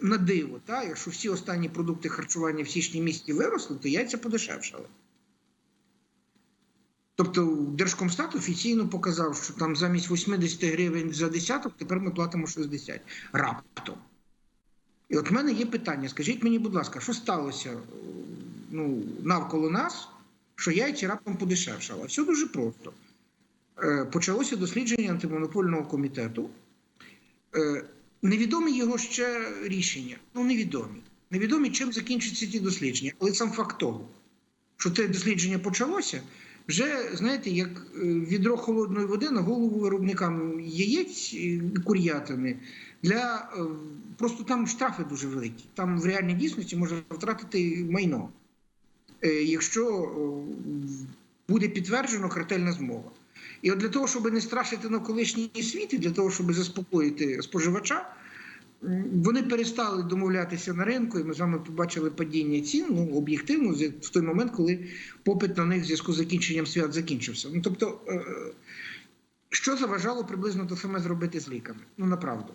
на диво, та, якщо всі останні продукти харчування в січні місяці виросли, то яйця подешевшали. Тобто Держкомстат офіційно показав, що там замість 80 гривень за десяток тепер ми платимо 60 раптом. І от в мене є питання: скажіть мені, будь ласка, що сталося е, ну, навколо нас, що яйця раптом подешевшало? Все дуже просто. Е, Почалося дослідження антимонопольного комітету. Е, Невідомі його ще рішення. Ну, невідомі. Невідомі, чим закінчаться ті дослідження. Але сам факт того, що те дослідження почалося, вже, знаєте, як е, відро холодної води на голову виробникам яєць і кур'ятини. Для е, просто там штрафи дуже великі. Там в реальній дійсності можна втратити майно, е, якщо е, буде підтверджено картельна змова. І от для того, щоб не страшити навколишній світ, і для того, щоб заспокоїти споживача, вони перестали домовлятися на ринку, і ми з вами побачили падіння цін ну, об'єктивно в той момент, коли попит на них в зв'язку з закінченням свят закінчився. Ну тобто, е, що заважало приблизно те саме зробити з ліками? Ну направду.